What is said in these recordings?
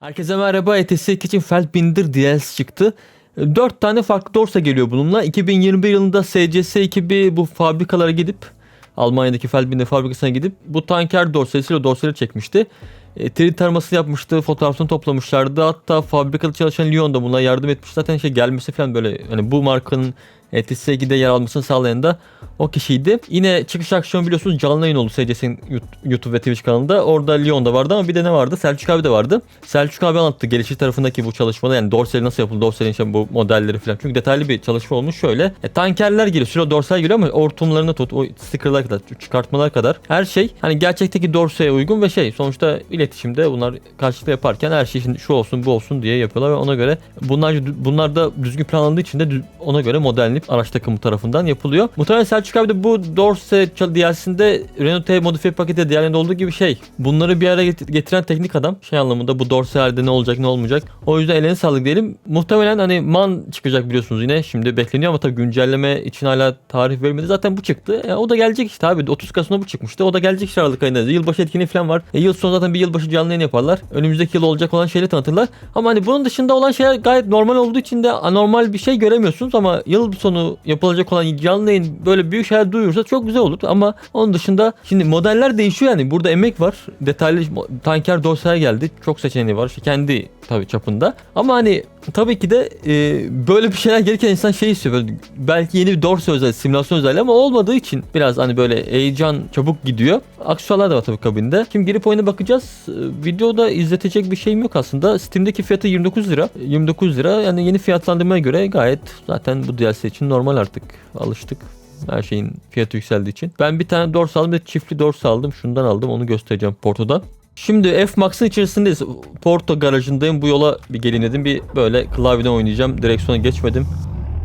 Herkese merhaba. ETS 2 için Feldbinder DLC çıktı. 4 tane farklı dorsa geliyor bununla. 2021 yılında SCS ekibi bu fabrikalara gidip Almanya'daki Feldbinder fabrikasına gidip bu tanker dorsesiyle dorseleri çekmişti. E, 3D taraması yapmıştı, fotoğrafını toplamışlardı. Hatta fabrikada çalışan Lyon da buna yardım etmiş. Zaten şey gelmesi falan böyle hani bu markanın ETS 2'de yer almasını sağlayan da o kişiydi. Yine çıkış akşamı biliyorsunuz canlı yayın oldu SCS'nin YouTube ve Twitch kanalında. Orada Lyon da vardı ama bir de ne vardı? Selçuk abi de vardı. Selçuk abi anlattı gelişi tarafındaki bu çalışmada yani dorsali nasıl yapıldı, dorsalin işte bu modelleri falan. Çünkü detaylı bir çalışma olmuş şöyle. E, tankerler geliyor, süre dorsal geliyor ama hortumlarını tut, o stickerlar kadar, çıkartmalar kadar her şey hani gerçekteki dorsaya uygun ve şey sonuçta iletişimde bunlar karşılıklı yaparken her şey şimdi şu olsun bu olsun diye yapıyorlar ve ona göre bunlar bunlar da düzgün planlandığı için de ona göre modellenip araç takımı tarafından yapılıyor. Muhtemelen Selçuk abi de bu Dorse DLC'sinde Renault T modifiye paketi diğerlerinde olduğu gibi şey. Bunları bir araya get- getiren teknik adam. Şey anlamında bu Dorse'lerde ne olacak ne olmayacak. O yüzden ellerine sağlık diyelim. Muhtemelen hani man çıkacak biliyorsunuz yine. Şimdi bekleniyor ama tabii güncelleme için hala tarih verilmedi. Zaten bu çıktı. E, o da gelecek işte abi. 30 Kasım'da bu çıkmıştı. O da gelecek işte Aralık ayında. Yılbaşı etkinliği falan var. E, yıl sonu zaten bir yılbaşı canlı yayın yaparlar. Önümüzdeki yıl olacak olan şeyleri tanıtırlar. Ama hani bunun dışında olan şeyler gayet normal olduğu için de anormal bir şey göremiyorsunuz ama yıl sonu yapılacak olan canlı böyle büyük şeyler duyursa çok güzel olur. Ama onun dışında şimdi modeller değişiyor yani. Burada emek var. Detaylı tanker dorsal geldi. Çok seçeneği var. İşte kendi tabii çapında. Ama hani tabii ki de e, böyle bir şeyler gelirken insan şey istiyor böyle belki yeni bir dorsa özel simülasyon özel ama olmadığı için biraz hani böyle heyecan çabuk gidiyor. Aksesuarlar da var tabii kabinde. Şimdi girip oyuna bakacağız. E, videoda izletecek bir şeyim yok aslında. Steam'deki fiyatı 29 lira. 29 lira. Yani yeni fiyatlandırmaya göre gayet zaten bu DLC için normal artık. Alıştık her şeyin fiyatı yükseldiği için. Ben bir tane dors aldım ve çiftli dors aldım. Şundan aldım onu göstereceğim Porto'dan. Şimdi F-Max'ın içerisindeyiz. Porto garajındayım. Bu yola bir gelin dedim. Bir böyle klavyeden oynayacağım. Direksiyona geçmedim.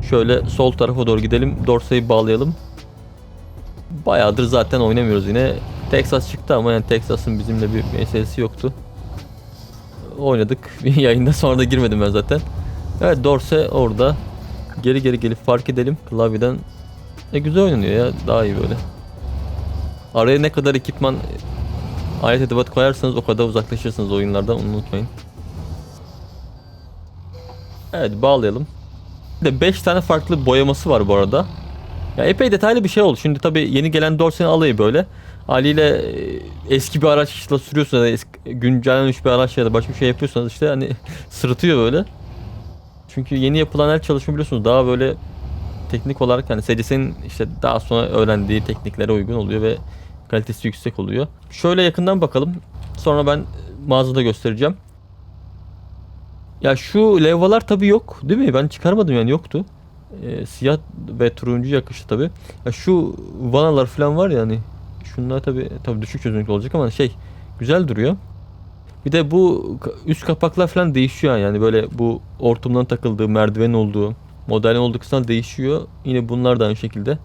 Şöyle sol tarafa doğru gidelim. Dorsayı bağlayalım. Bayağıdır zaten oynamıyoruz yine. Texas çıktı ama yani Texas'ın bizimle bir meselesi yoktu. Oynadık. Bir yayında sonra da girmedim ben zaten. Evet Dorse orada. Geri geri gelip fark edelim. Klavyeden e güzel oynanıyor ya. Daha iyi böyle. Araya ne kadar ekipman alet edevat koyarsanız o kadar uzaklaşırsınız oyunlardan onu unutmayın. Evet bağlayalım. Bir de 5 tane farklı boyaması var bu arada. Ya epey detaylı bir şey oldu. Şimdi tabii yeni gelen Dorsen alayı böyle. Haliyle e, eski bir araçla da eski, güncellenmiş bir araç ya da başka bir şey yapıyorsanız işte hani sırıtıyor böyle. Çünkü yeni yapılan her çalışma biliyorsunuz daha böyle teknik olarak hani SCS'nin işte daha sonra öğrendiği tekniklere uygun oluyor ve kalitesi yüksek oluyor. Şöyle yakından bakalım. Sonra ben mağazada göstereceğim. Ya şu levhalar tabii yok değil mi? Ben çıkarmadım yani yoktu. Ee, siyah ve turuncu yakıştı tabii. Ya şu vanalar falan var ya hani şunlar tabii tabii düşük çözünürlük olacak ama şey güzel duruyor. Bir de bu üst kapaklar falan değişiyor yani böyle bu hortumların takıldığı, merdiven olduğu, modelin kısımlar değişiyor. Yine bunlar da aynı şekilde.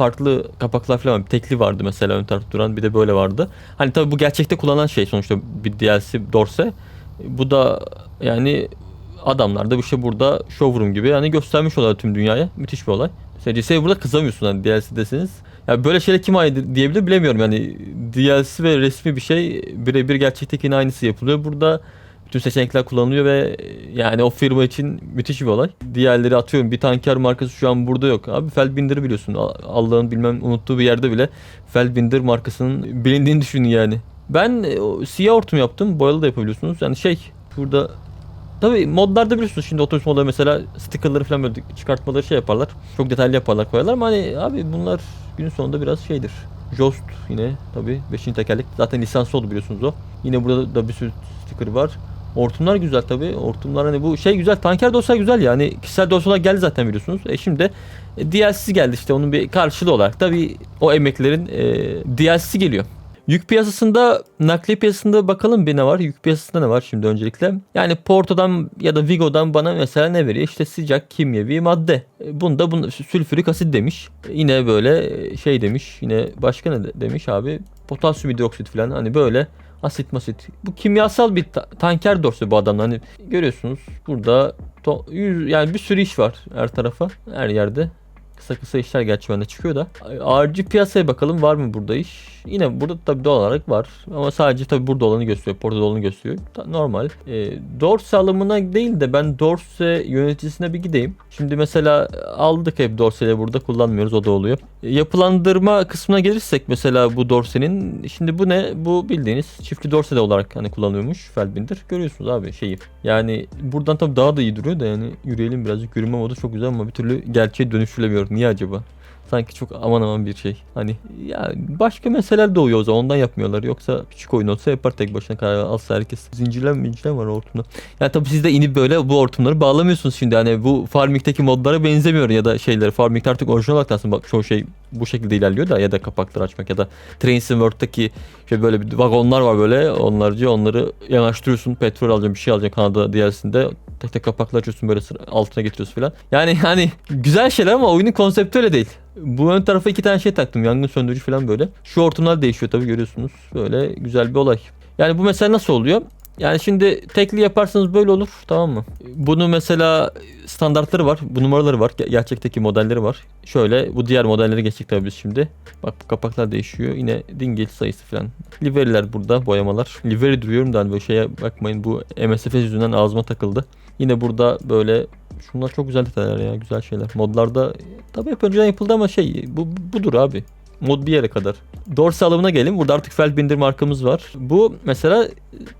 Farklı kapaklar falan var. Tekli vardı mesela ön tarafta duran bir de böyle vardı. Hani tabii bu gerçekte kullanılan şey sonuçta bir DLC Dorse. Bu da yani adamlar da bir şey burada showroom gibi yani göstermiş olay tüm dünyaya. Müthiş bir olay. SCS'ye burada kızamıyorsun hani DLC'desiniz. Ya böyle şeyler kim ait diyebilir bilemiyorum yani DLC ve resmi bir şey birebir gerçektekinin aynısı yapılıyor. Burada bütün seçenekler kullanılıyor ve yani o firma için müthiş bir olay. Diğerleri atıyorum bir tanker markası şu an burada yok. Abi Feldbinder'ı biliyorsun. Allah'ın bilmem unuttuğu bir yerde bile Feldbinder markasının bilindiğini düşünün yani. Ben e, siyah hortum yaptım. Boyalı da yapabiliyorsunuz. Yani şey burada Tabii modlarda biliyorsunuz şimdi otobüs modları mesela stickerları falan böyle çıkartmaları şey yaparlar. Çok detaylı yaparlar koyarlar ama hani abi bunlar günün sonunda biraz şeydir. Jost yine tabii 5. tekerlek. Zaten lisanslı oldu biliyorsunuz o. Yine burada da bir sürü sticker var. Hortumlar güzel tabii. Hortumlar hani bu şey güzel. Tanker dosya güzel yani. Kişisel dosyalar geldi zaten biliyorsunuz. E şimdi e, DLC'si geldi işte onun bir karşılığı olarak. Tabii o emeklerin e, DLC'si geliyor. Yük piyasasında, nakliye piyasasında bakalım bir ne var? Yük piyasasında ne var şimdi öncelikle? Yani Porto'dan ya da Vigo'dan bana mesela ne veriyor? İşte sıcak kimyevi madde. E, Bunda bunda sülfürik asit demiş. E, Yine böyle e, şey demiş. Yine başka ne de- demiş abi? Potasyum hidroksit falan hani böyle asit masit. Bu kimyasal bir ta- tanker dorsu bu adamlar. Hani görüyorsunuz burada to- yüz, yani bir sürü iş var her tarafa, her yerde. Kısa kısa işler gerçi bende çıkıyor da. Ağırcı piyasaya bakalım var mı burada iş? Yine burada tabii doğal olarak var. Ama sadece tabii burada olanı gösteriyor. Porto'da olanı gösteriyor. Normal. E, dorse alımına değil de ben Dorse yöneticisine bir gideyim. Şimdi mesela aldık hep Dorse'yle burada kullanmıyoruz. O da oluyor. E, yapılandırma kısmına gelirsek mesela bu Dorse'nin. Şimdi bu ne? Bu bildiğiniz çiftli Dorse de olarak hani kullanıyormuş Feldbinder. Görüyorsunuz abi şeyi. Yani buradan tabii daha da iyi duruyor da yani yürüyelim birazcık. Yürüme modu çok güzel ama bir türlü gerçeğe dönüştürülemiyor. Niye acaba? Sanki çok aman aman bir şey. Hani ya başka meseleler doğuyor o zaman ondan yapmıyorlar. Yoksa küçük oyun olsa yapar tek başına karar alsa herkes. Zincirlem zincirlem var hortumda. Yani tabii siz de inip böyle bu hortumları bağlamıyorsunuz şimdi. Hani bu Farming'deki modlara benzemiyor ya da şeyleri. Farming'de artık orijinal olarak bak çoğu şey bu şekilde ilerliyor da ya da kapakları açmak ya da Trains World'daki şey böyle bir vagonlar var böyle onlarca onları yanaştırıyorsun petrol alacaksın bir şey alacaksın Kanada DLC'sinde tek tek kapaklar açıyorsun böyle altına getiriyorsun falan. Yani hani güzel şeyler ama oyunun konsepti öyle değil. Bu ön tarafa iki tane şey taktım yangın söndürücü falan böyle. Şu hortumlar değişiyor tabii görüyorsunuz. Böyle güzel bir olay. Yani bu mesela nasıl oluyor? Yani şimdi tekli yaparsanız böyle olur tamam mı? Bunu mesela standartları var. Bu numaraları var. Ge- Gerçekteki modelleri var. Şöyle bu diğer modelleri geçtik tabii biz şimdi. Bak bu kapaklar değişiyor. Yine dingil sayısı falan. Liveriler burada boyamalar. Liveri duruyorum da hani böyle şeye bakmayın bu MSFS yüzünden ağzıma takıldı. Yine burada böyle şunlar çok güzel detaylar ya güzel şeyler. Modlarda tabii hep önceden yapıldı ama şey bu budur abi. Mod bir yere kadar. Dorse alımına gelin. Burada artık Feldbinder markamız var. Bu mesela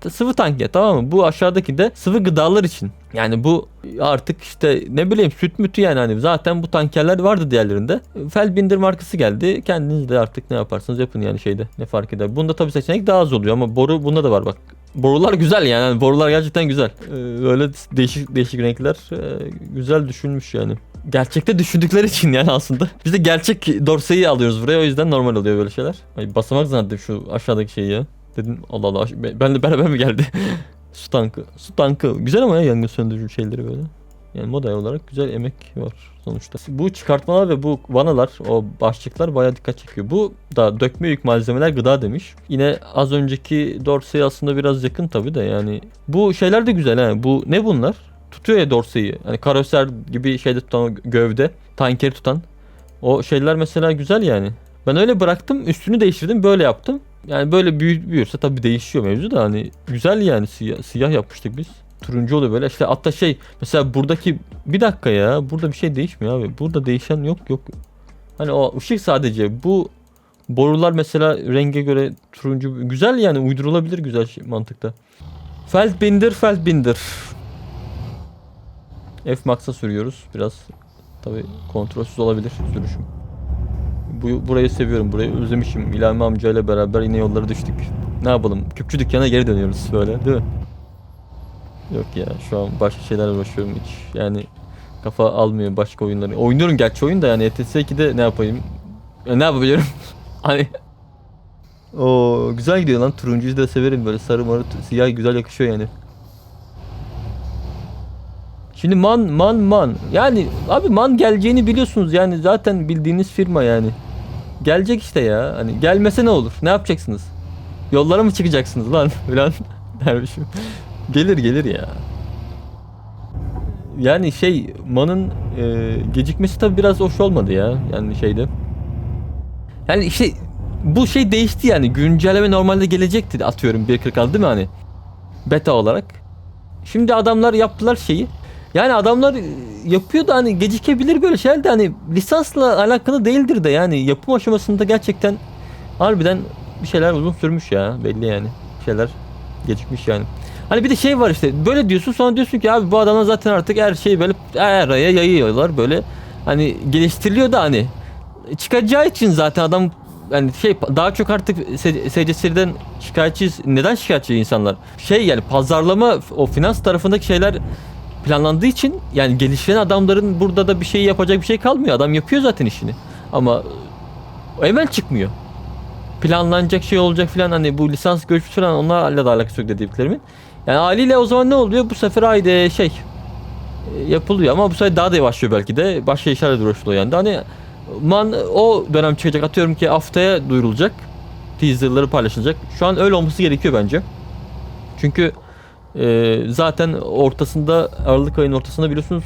e, sıvı tank ya tamam mı? Bu aşağıdaki de sıvı gıdalar için. Yani bu artık işte ne bileyim süt mütü yani hani zaten bu tankerler vardı diğerlerinde. Feldbinder markası geldi. Kendiniz de artık ne yaparsanız yapın yani şeyde ne fark eder. Bunda tabii seçenek daha az oluyor ama boru bunda da var bak. Borular güzel yani. borular gerçekten güzel. Ee, Böyle değişik değişik renkler e, güzel düşünmüş yani. Gerçekte düşündükleri için yani aslında. Biz de gerçek dorseyi alıyoruz buraya o yüzden normal oluyor böyle şeyler. Ay basamak zannettim şu aşağıdaki şeyi ya. Dedim Allah Allah ben de beraber mi geldi? su tankı. Su tankı. Güzel ama ya yangın söndürücü şeyleri böyle. Yani model olarak güzel emek var sonuçta. Bu çıkartmalar ve bu vanalar, o başlıklar bayağı dikkat çekiyor. Bu da dökme yük malzemeler gıda demiş. Yine az önceki Dorsey'e aslında biraz yakın tabii de yani. Bu şeyler de güzel ha. Bu ne bunlar? Tutuyor ya Dorsey'i. Hani karoser gibi şeyde tutan gövde, tankeri tutan. O şeyler mesela güzel yani. Ben öyle bıraktım, üstünü değiştirdim, böyle yaptım. Yani böyle büyü, büyürse tabii değişiyor mevzu da hani güzel yani siyah, siyah yapmıştık biz. Turuncu oluyor böyle işte hatta şey mesela buradaki bir dakika ya burada bir şey değişmiyor abi. Burada değişen yok yok. Hani o ışık sadece bu borular mesela renge göre turuncu güzel yani uydurulabilir güzel şey, mantıkta. Feldbinder Feldbinder. F Max'a sürüyoruz. Biraz tabi kontrolsüz olabilir sürüşüm. Bu, burayı seviyorum. Burayı özlemişim. İlhami amcayla beraber yine yollara düştük. Ne yapalım? Küpçü dükkana geri dönüyoruz böyle değil mi? Yok ya şu an başka şeylerle uğraşıyorum hiç. Yani kafa almıyor başka oyunları. Oynuyorum gerçi oyun da yani ETS 2'de ne yapayım? Ya ne yapabiliyorum? hani o güzel gidiyor lan. Turuncuyu da severim böyle sarı marı siyah güzel yakışıyor yani. Şimdi man man man. Yani abi man geleceğini biliyorsunuz yani zaten bildiğiniz firma yani. Gelecek işte ya. Hani gelmese ne olur? Ne yapacaksınız? Yollara mı çıkacaksınız lan falan dermişim. Gelir gelir ya. Yani şey manın e, gecikmesi tabi biraz hoş olmadı ya. Yani şeyde. Yani işte bu şey değişti yani. Güncelleme normalde gelecekti atıyorum 1.46 değil mi hani? Beta olarak. Şimdi adamlar yaptılar şeyi. Yani adamlar e, yapıyor da hani gecikebilir böyle şeyler de hani lisansla alakalı değildir de yani yapım aşamasında gerçekten harbiden bir şeyler uzun sürmüş ya belli yani. Bir şeyler gecikmiş yani. Hani bir de şey var işte böyle diyorsun sonra diyorsun ki abi bu adamlar zaten artık her şeyi böyle her araya yayıyorlar böyle. Hani geliştiriliyor da hani çıkacağı için zaten adam yani şey daha çok artık SCS'den şikayetçiyiz. Neden şikayetçi insanlar? Şey yani pazarlama o finans tarafındaki şeyler planlandığı için yani gelişen adamların burada da bir şey yapacak bir şey kalmıyor. Adam yapıyor zaten işini. Ama o hemen çıkmıyor. Planlanacak şey olacak filan hani bu lisans görüşmesi falan onlarla da alakası yok dediklerimin. Yani haliyle o zaman ne oluyor? Bu sefer haydi şey e, yapılıyor ama bu sefer daha da yavaşlıyor belki de. Başka işlerle uğraşılıyor yani. Hani man o dönem çıkacak atıyorum ki haftaya duyurulacak. Teaserları paylaşılacak. Şu an öyle olması gerekiyor bence. Çünkü e, zaten ortasında Aralık ayının ortasında biliyorsunuz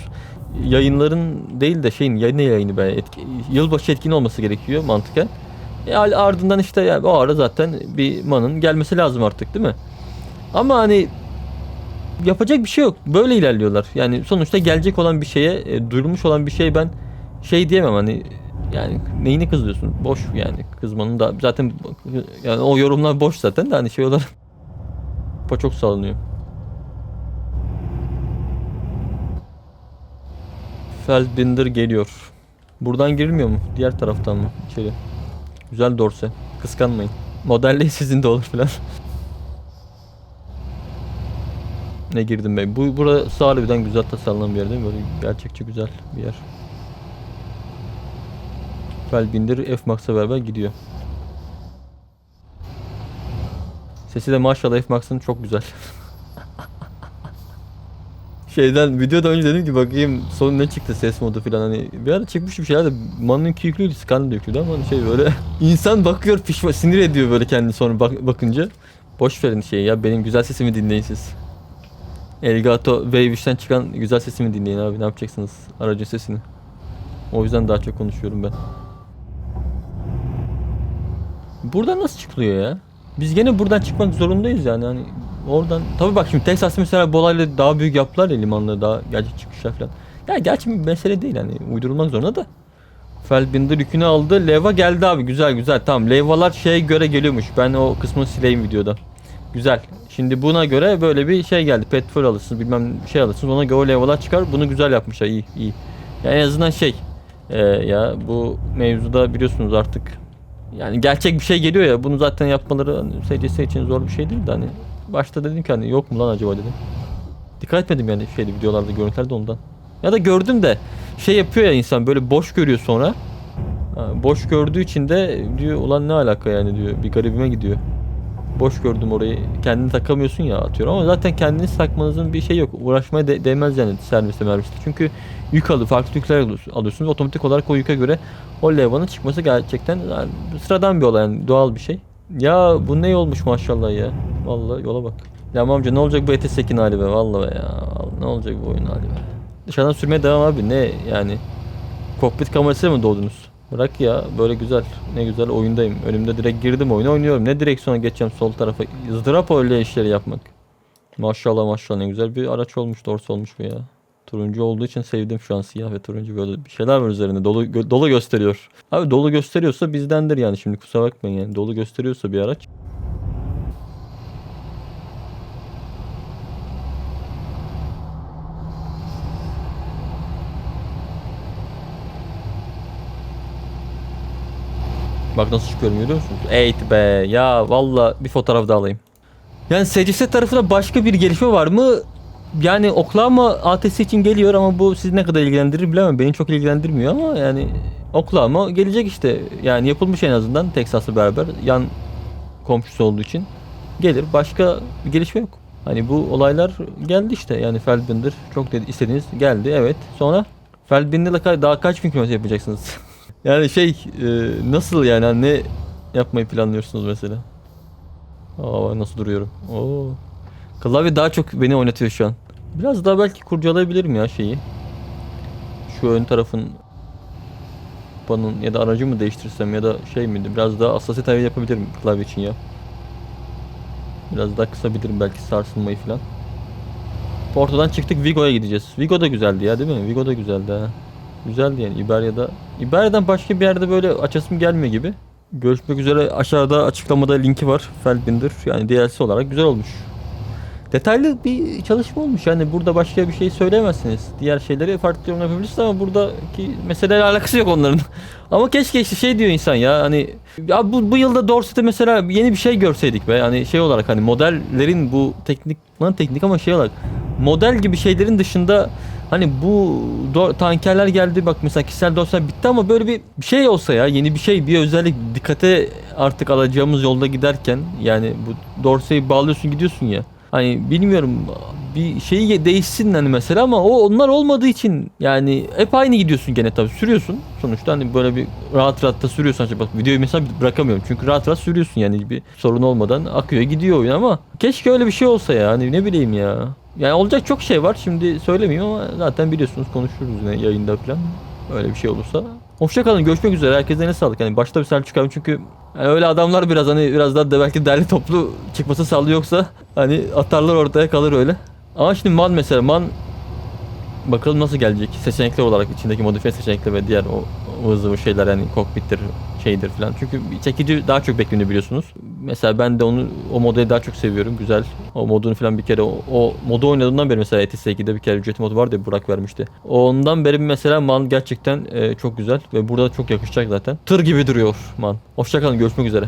yayınların değil de şeyin yayın yayını be etki, yılbaşı etkin olması gerekiyor mantıken. E, ardından işte ya, o ara zaten bir manın gelmesi lazım artık değil mi? Ama hani yapacak bir şey yok. Böyle ilerliyorlar. Yani sonuçta gelecek olan bir şeye, e, duyurulmuş olan bir şey ben şey diyemem hani yani neyini kızıyorsun? Boş yani kızmanın da zaten yani o yorumlar boş zaten de hani şey olarak po çok sallanıyor. Feldbinder geliyor. Buradan girilmiyor mu? Diğer taraftan mı? İçeri. Güzel dorse. Kıskanmayın. Modelleyin sizin de olur falan. ne girdim ben? Bu burası harbiden güzel tasarlanan bir yer değil mi? Böyle gerçekçi güzel bir yer. Feldbinder F-Max'a beraber gidiyor. Sesi de maşallah F-Max'ın çok güzel. Şeyden videoda önce dedim ki bakayım son ne çıktı ses modu falan hani bir ara çıkmış bir şeyler de Man'ınki yüklüydü Scan da yüklüydü ama hani şey böyle insan bakıyor pişman sinir ediyor böyle kendini sonra bak, bakınca boş verin şeyi ya benim güzel sesimi dinleyin siz. Elgato Wavish'ten çıkan güzel sesimi dinleyin abi ne yapacaksınız aracın sesini. O yüzden daha çok konuşuyorum ben. Buradan nasıl çıkılıyor ya? Biz gene buradan çıkmak zorundayız yani hani oradan tabii bak şimdi Texas mesela bu olayla daha büyük yaptılar ya limanları daha gerçek çıkışlar falan. Ya gerçi bir mesele değil hani uydurulmak zorunda da. Feldbinder yükünü aldı. Leva geldi abi güzel güzel tamam. Levalar şeye göre geliyormuş. Ben o kısmını sileyim videoda. Güzel. Şimdi buna göre böyle bir şey geldi. Petrol alırsınız bilmem şey alırsınız. Ona göre o levalar çıkar. Bunu güzel yapmışlar iyi iyi. Ya en azından şey e, ya bu mevzuda biliyorsunuz artık yani gerçek bir şey geliyor ya bunu zaten yapmaları SCS için zor bir şey değil de hani başta dedim ki hani yok mu lan acaba dedim. Dikkat etmedim yani şeyde videolarda görüntülerde ondan. Ya da gördüm de şey yapıyor ya insan böyle boş görüyor sonra. Boş gördüğü için de diyor ulan ne alaka yani diyor bir garibime gidiyor. Boş gördüm orayı kendini takamıyorsun ya atıyorum ama zaten kendiniz takmanızın bir şey yok. Uğraşmaya de- değmez yani serviste merviste. Çünkü yük alı farklı yükler alıyorsun- alıyorsunuz. Otomatik olarak o yüke göre o levanın çıkması gerçekten yani sıradan bir olay yani doğal bir şey. Ya bu ne olmuş maşallah ya. Vallahi yola bak. Ya amca ne olacak bu ETS2'nin hali be vallahi ya. Ne olacak bu oyun hali be. Dışarıdan sürmeye devam abi ne yani. Kokpit kamerasıyla mı doğdunuz? Bırak ya böyle güzel. Ne güzel oyundayım. Önümde direkt girdim oyuna oynuyorum. Ne direksiyona geçeceğim sol tarafa. ızdırap öyle işleri yapmak. Maşallah maşallah ne güzel bir araç olmuş. Dorse olmuş bu ya. Turuncu olduğu için sevdim şu an siyah ve turuncu böyle bir şeyler var üzerinde. Dolu gö- dolu gösteriyor. Abi dolu gösteriyorsa bizdendir yani şimdi kusura bakmayın yani. Dolu gösteriyorsa bir araç. Bak nasıl çıkıyorum görüyor musunuz? Eğit be ya valla bir fotoğraf daha alayım. Yani SCS tarafında başka bir gelişme var mı? Yani Oklahoma ATS için geliyor ama bu sizi ne kadar ilgilendirir bilemem. Beni çok ilgilendirmiyor ama yani Oklahoma gelecek işte. Yani yapılmış en azından Texas'la beraber yan komşusu olduğu için gelir. Başka bir gelişme yok. Hani bu olaylar geldi işte. Yani Feldbinder çok dedi, istediğiniz geldi evet. Sonra Feldbinder'la daha kaç bin kilometre yapacaksınız? yani şey e, nasıl yani Hani ne yapmayı planlıyorsunuz mesela? Aa nasıl duruyorum? Oo. Klavye daha çok beni oynatıyor şu an. Biraz daha belki kurcalayabilirim ya şeyi. Şu ön tarafın panın ya da aracı mı değiştirsem ya da şey miydi? Biraz daha hassasiyet ayarı yapabilirim klavye için ya. Biraz daha kısabilirim belki sarsılmayı falan. Porto'dan çıktık Vigo'ya gideceğiz. Vigo da güzeldi ya değil mi? Vigo da güzeldi ha. Güzeldi yani İberya'da. İberya'dan başka bir yerde böyle açasım gelmiyor gibi. Görüşmek üzere aşağıda açıklamada linki var. Feldbinder yani DLC olarak güzel olmuş. Detaylı bir çalışma olmuş yani burada başka bir şey söyleyemezsiniz. Diğer şeyleri farklı yorum yapabilirsiniz ama buradaki meseleyle alakası yok onların. ama keşke işte şey diyor insan ya hani ya bu, bu yılda Dorset'te mesela yeni bir şey görseydik be yani şey olarak hani modellerin bu teknik lan teknik ama şey olarak model gibi şeylerin dışında hani bu tankerler geldi bak mesela kişisel dosya bitti ama böyle bir şey olsa ya yeni bir şey bir özellik dikkate artık alacağımız yolda giderken yani bu dorseyi bağlıyorsun gidiyorsun ya Hani bilmiyorum bir şey değişsin hani mesela ama o onlar olmadığı için yani hep aynı gidiyorsun gene tabii sürüyorsun. Sonuçta hani böyle bir rahat rahat da sürüyorsun. Açık bak videoyu mesela bırakamıyorum. Çünkü rahat rahat sürüyorsun yani bir sorun olmadan akıyor gidiyor oyun ama keşke öyle bir şey olsa ya hani ne bileyim ya. Yani olacak çok şey var. Şimdi söylemeyeyim ama zaten biliyorsunuz konuşuruz yine yayında falan. Öyle bir şey olursa. Hoşçakalın. Görüşmek üzere. Herkese ne sağlık. Hani başta bir Selçuk abi çünkü yani öyle adamlar biraz hani biraz daha da belki derli toplu çıkması sağlı yoksa hani atarlar ortaya kalır öyle. Ama şimdi man mesela man bakalım nasıl gelecek seçenekler olarak içindeki modifiye seçenekler ve diğer o, bu şeyler yani kokpittir şeydir falan. Çünkü çekici daha çok bekleniyor biliyorsunuz. Mesela ben de onu o modeli daha çok seviyorum. Güzel. O modunu falan bir kere o, o modu oynadığımdan beri mesela ETS 2'de bir kere ücreti modu vardı ya Burak vermişti. Ondan beri mesela man gerçekten e, çok güzel ve burada çok yakışacak zaten. Tır gibi duruyor man. Hoşçakalın görüşmek üzere.